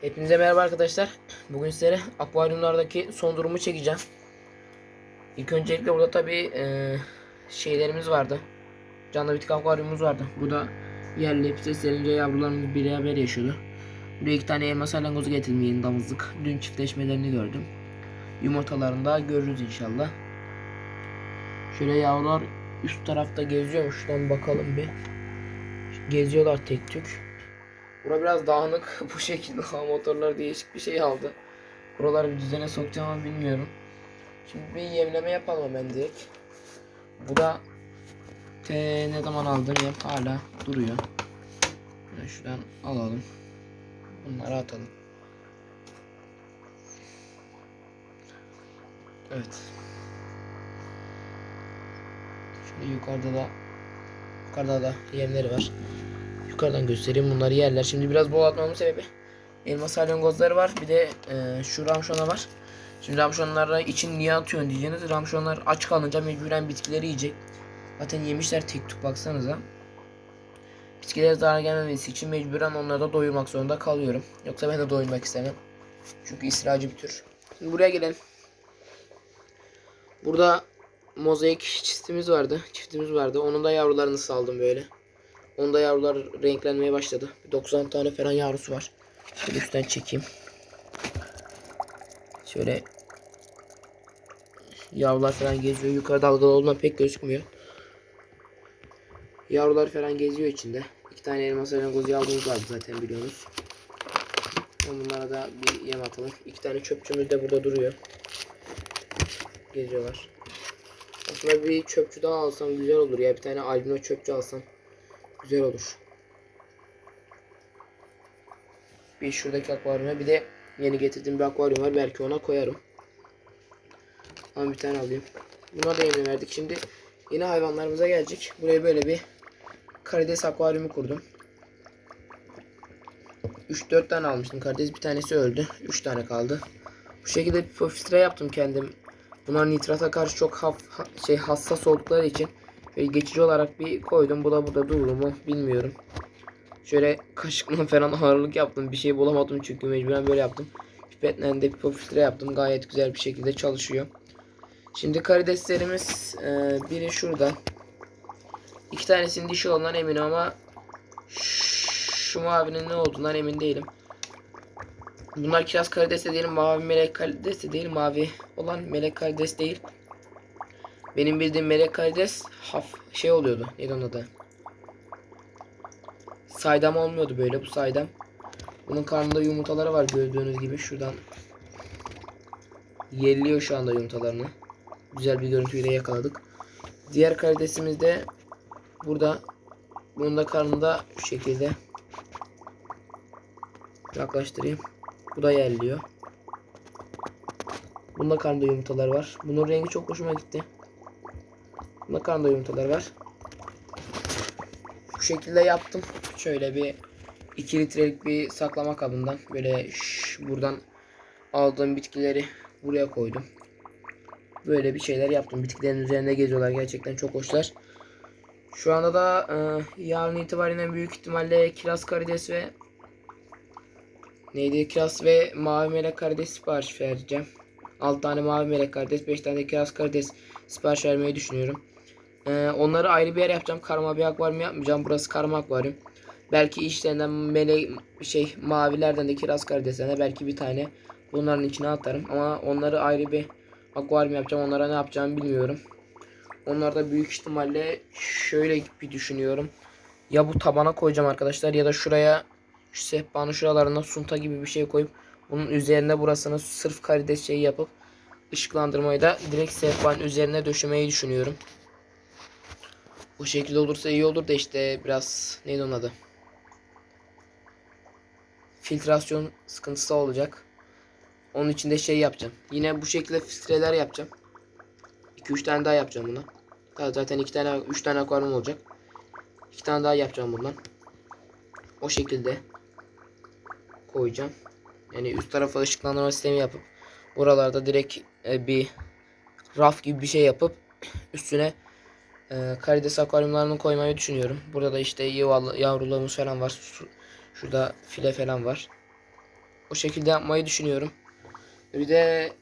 Hepinize merhaba arkadaşlar. Bugün sizlere akvaryumlardaki son durumu çekeceğim. İlk öncelikle burada tabi şeylerimiz vardı. Canlı bitki akvaryumumuz vardı. Bu da yerli hep seslerince yavrularımız beraber yaşıyordu. Buraya iki tane elma salyangozu getirdim damızlık. Dün çiftleşmelerini gördüm. Yumurtalarını da görürüz inşallah. Şöyle yavrular üst tarafta geziyor. Şuradan bakalım bir. Geziyorlar tek tük. Bura biraz dağınık. Bu şekilde hava motorları değişik bir şey aldı. Buraları bir düzene sokacağımı bilmiyorum. Şimdi bir yemleme yapalım hemen direkt. Bu da te ne zaman aldığım yem hala duruyor. Bunu şuradan alalım. Bunları atalım. Evet. Şimdi yukarıda da yukarıda da yemleri var. Yukarıdan göstereyim bunları yerler. Şimdi biraz bol atmamın sebebi elma salyangozları var. Bir de e, şu ramşona var. Şimdi ramşonlara için niye atıyorsun diyeceğiniz. Ramşonlar aç kalınca mecburen bitkileri yiyecek. Zaten yemişler tek tük baksanıza. Bitkilere zarar gelmemesi için mecburen onları da doyurmak zorunda kalıyorum. Yoksa ben de doyurmak istemem. Çünkü israrcı bir tür. Şimdi buraya gelelim. Burada mozaik çiftimiz vardı. Çiftimiz vardı. Onun da yavrularını saldım böyle. Onda yavrular renklenmeye başladı. 90 tane falan yavrusu var. Şöyle üstten çekeyim. Şöyle yavrular falan geziyor. Yukarı dalgalı olduğundan pek gözükmüyor. Yavrular falan geziyor içinde. İki tane elma salyangoz yavrumuz vardı zaten biliyorsunuz. Bunlara da bir yem atalım. İki tane çöpçümüz de burada duruyor. Geziyorlar. Aslında bir çöpçü daha alsam güzel olur ya. Bir tane albino çöpçü alsam güzel olur. Bir şuradaki akvaryuma bir de yeni getirdiğim bir akvaryum var. Belki ona koyarım. Ama bir tane alayım. Buna da yeni verdik. Şimdi yeni hayvanlarımıza gelecek. Buraya böyle bir karides akvaryumu kurdum. 3-4 tane almıştım karides. Bir tanesi öldü. 3 tane kaldı. Bu şekilde bir filtre yaptım kendim. Bunlar nitrata karşı çok haf, ha- şey hassas oldukları için böyle geçici olarak bir koydum. Bu da burada durur mu bilmiyorum. Şöyle kaşıkla falan ağırlık yaptım. Bir şey bulamadım çünkü mecburen böyle yaptım. Pipetle de pipo filtre yaptım. Gayet güzel bir şekilde çalışıyor. Şimdi karideslerimiz e, biri şurada. İki tanesinin dişi olduğundan eminim ama şu mavinin ne olduğundan emin değilim. Bunlar kiraz karides de değil, mavi melek karides de değil, mavi olan melek karides değil. Benim bildiğim melek karides haf şey oluyordu. Neydi onun adı? Saydam olmuyordu böyle bu saydam. Bunun karnında yumurtaları var gördüğünüz gibi şuradan yerliyor şu anda yumurtalarını. Güzel bir görüntüyle yakaladık. Diğer karidesimiz de burada. Bunun da karnında şu şekilde yaklaştırayım. Bu da yerliyor. Bunda karnında yumurtalar var. Bunun rengi çok hoşuma gitti. Bunda karnında yumurtalar var. Bu şekilde yaptım. Şöyle bir 2 litrelik bir saklama kabından böyle şş, buradan aldığım bitkileri buraya koydum. Böyle bir şeyler yaptım. Bitkilerin üzerinde geziyorlar. Gerçekten çok hoşlar. Şu anda da e, yarın itibariyle büyük ihtimalle kiraz karides ve neydi kiraz ve mavi melek karides sipariş vereceğim. 6 tane mavi melek karides, 5 tane de kiraz karides sipariş vermeyi düşünüyorum. Ee, onları ayrı bir yer yapacağım. Karma bir akvaryum yapmayacağım. Burası karma akvaryum. Belki işlerinden melek şey mavilerden de kiraz karideslerden de belki bir tane bunların içine atarım. Ama onları ayrı bir akvaryum yapacağım. Onlara ne yapacağımı bilmiyorum. Onları da büyük ihtimalle şöyle bir düşünüyorum. Ya bu tabana koyacağım arkadaşlar ya da şuraya şu sehpanın şuralarına sunta gibi bir şey koyup bunun üzerine burasını sırf karides şeyi yapıp ışıklandırmayı da direkt sehpanın üzerine döşemeyi düşünüyorum. Bu şekilde olursa iyi olur da işte biraz neydi onun adı? Filtrasyon sıkıntısı olacak. Onun için de şey yapacağım. Yine bu şekilde filtreler yapacağım. 2-3 tane daha yapacağım buna. Zaten 2 tane 3 tane akvaryum olacak. 2 tane daha yapacağım bundan. O şekilde koyacağım. Yani üst tarafa ışıklandırma sistemi yapıp buralarda direkt e, bir raf gibi bir şey yapıp üstüne e, karides akvaryumlarını koymayı düşünüyorum. Burada da işte yavrularımız falan var. Şurada file falan var. O şekilde yapmayı düşünüyorum. Bir de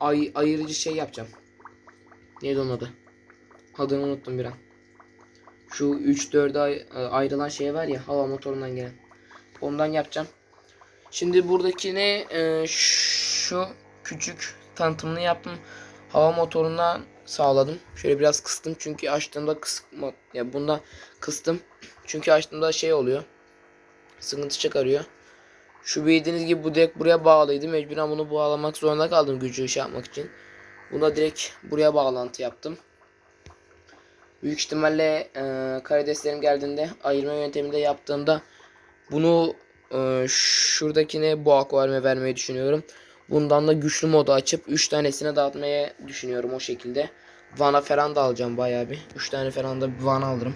ay, ayırıcı şey yapacağım. Neydi onun adı? Adını unuttum bir an. Şu 3-4'e ay- ayrılan şey var ya hava motorundan gelen. Ondan yapacağım. Şimdi buradakine e, şu küçük tanıtımını yaptım. Hava motorundan sağladım. Şöyle biraz kıstım çünkü açtığımda kısma ya bunda kıstım. Çünkü açtığımda şey oluyor. Sıkıntı çıkarıyor. Şu bildiğiniz gibi bu direkt buraya bağlıydı. Mecburen bunu bağlamak zorunda kaldım gücü şey yapmak için. Buna direkt buraya bağlantı yaptım. Büyük ihtimalle e, karideslerim geldiğinde ayırma yönteminde yaptığımda bunu e, şuradakine bu akvaryuma vermeyi düşünüyorum. Bundan da güçlü modu açıp 3 tanesine dağıtmaya düşünüyorum o şekilde. Vana falan da alacağım bayağı bir. 3 tane falan da bir vana alırım.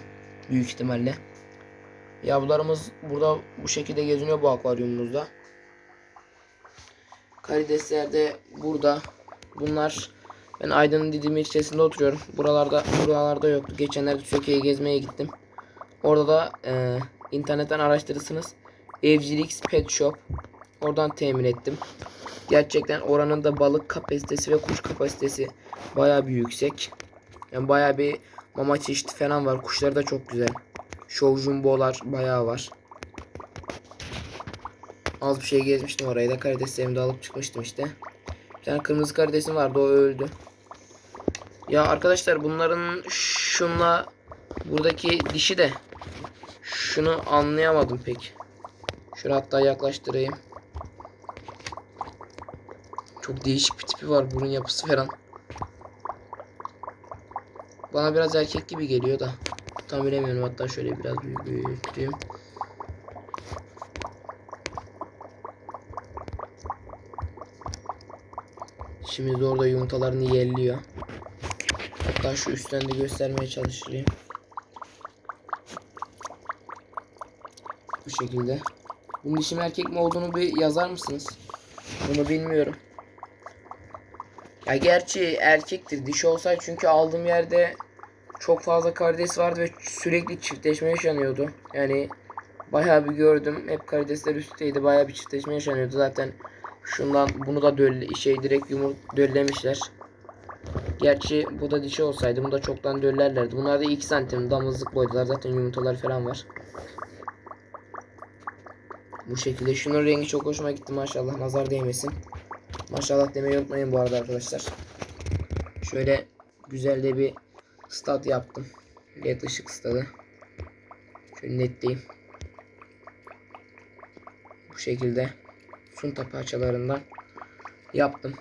Büyük ihtimalle. Yavrularımız burada bu şekilde geziniyor bu akvaryumumuzda. Karidesler de burada. Bunlar ben Aydın'ın Didim ilçesinde oturuyorum. Buralarda buralarda yoktu. Geçenlerde Türkiye'ye gezmeye gittim. Orada da e, internetten araştırırsınız. Evcilik Pet Shop. Oradan temin ettim. Gerçekten oranın da balık kapasitesi ve kuş kapasitesi bayağı bir yüksek. Yani bayağı bir mama çeşidi falan var. Kuşları da çok güzel. Show jumbo'lar bayağı var. Az bir şey gezmiştim orayı da karideslerimi de alıp çıkmıştım işte. Bir tane kırmızı karidesim vardı o öldü. Ya arkadaşlar bunların şunla buradaki dişi de şunu anlayamadım pek. Şunu hatta yaklaştırayım. Çok değişik bir tipi var burun yapısı falan. Bana biraz erkek gibi geliyor da. Tam bilemiyorum hatta şöyle biraz büyüteyim. Şimdi de orada yumurtalarını yerliyor. Hatta şu üstten de göstermeye çalışayım. Bu şekilde. Bunun dişi mi erkek mi olduğunu bir yazar mısınız? Bunu bilmiyorum. Ya gerçi erkektir. Dişi olsaydı çünkü aldığım yerde çok fazla karides vardı ve sürekli çiftleşme yaşanıyordu. Yani bayağı bir gördüm. Hep karidesler üstteydi. Bayağı bir çiftleşme yaşanıyordu. Zaten şundan bunu da dölle şey direkt yumurt döllemişler. Gerçi bu da dişi olsaydı bunu da çoktan döllerlerdi. Bunlar da 2 santim damızlık boydalar. Zaten yumurtalar falan var. Bu şekilde. Şunun rengi çok hoşuma gitti maşallah. Nazar değmesin. Maşallah demeyi unutmayın bu arada arkadaşlar. Şöyle güzel de bir stat yaptım. LED ışık stadı. Şöyle netleyeyim. Bu şekilde sunta parçalarından yaptım.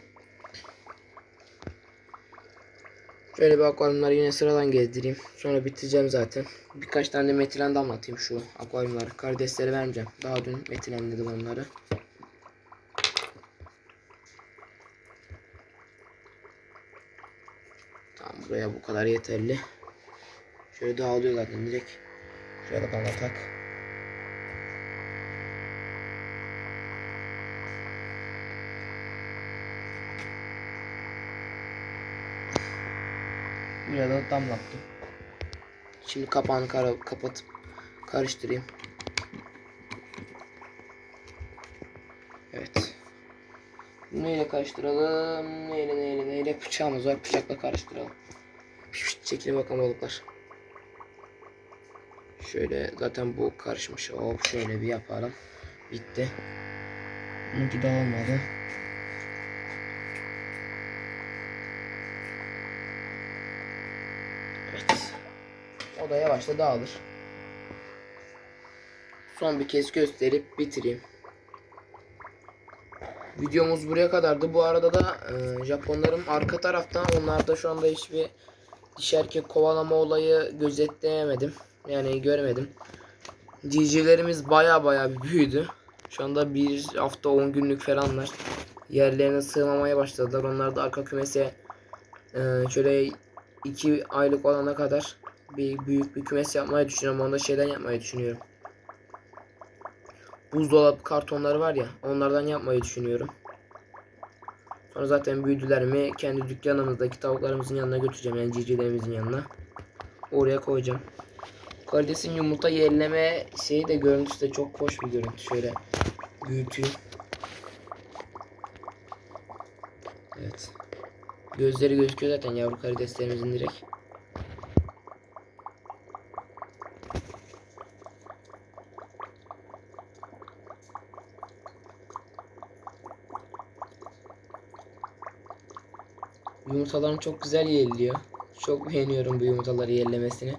Şöyle bir akvaryumları yine sıradan gezdireyim. Sonra bitireceğim zaten. Birkaç tane de metilen damlatayım şu akvaryumları. Karidesleri vermeyeceğim. Daha dün metilenledim onları. Buraya bu kadar yeterli. Şöyle dağılıyor zaten direkt. Şöyle da damlatak. Buraya da damlattım. Şimdi kapağını kapatıp karıştırayım. Evet. Neyle karıştıralım? Neyle neyle neyle? Bıçağımız var. Bıçakla karıştıralım. Pişt, çekilin bakalım balıklar. Şöyle zaten bu karışmış. Hop şöyle bir yapalım. Bitti. Bununki de olmadı. Evet. O da yavaşça dağılır. Son bir kez gösterip bitireyim. Videomuz buraya kadardı. Bu arada da e, Japonların arka taraftan onlarda şu anda hiçbir dişi erkek kovalama olayı gözetleyemedim. Yani göremedim. Civcivlerimiz baya baya büyüdü. Şu anda bir hafta 10 günlük falanlar. Yerlerine sığmamaya başladılar. Onlar da arka kümese e, şöyle 2 aylık olana kadar bir büyük bir kümes yapmayı düşünüyorum. Onu da şeyden yapmayı düşünüyorum. Buzdolabı kartonları var ya onlardan yapmayı düşünüyorum. Sonra zaten büyüdülerimi kendi dükkanımızdaki tavuklarımızın yanına götüreceğim. Yani cicilerimizin yanına. Oraya koyacağım. Karidesin yumurta yerleme şeyi de görüntüsü de çok hoş bir görüntü. Şöyle büyüteyim. Evet. Gözleri gözüküyor zaten yavru karideslerimizin direkt. Yumurtalarını çok güzel yerliyor. Çok beğeniyorum bu yumurtaları yerlemesini.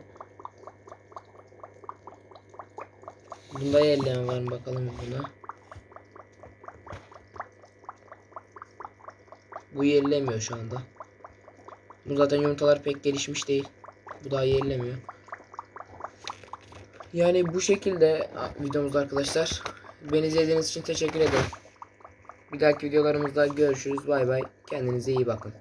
Bunda yerleyen var mı bakalım buna. Bu yerlemiyor şu anda. Bu zaten yumurtalar pek gelişmiş değil. Bu daha yerlemiyor. Yani bu şekilde videomuz arkadaşlar. Beni izlediğiniz için teşekkür ederim. Bir dahaki videolarımızda görüşürüz. Bay bay. Kendinize iyi bakın.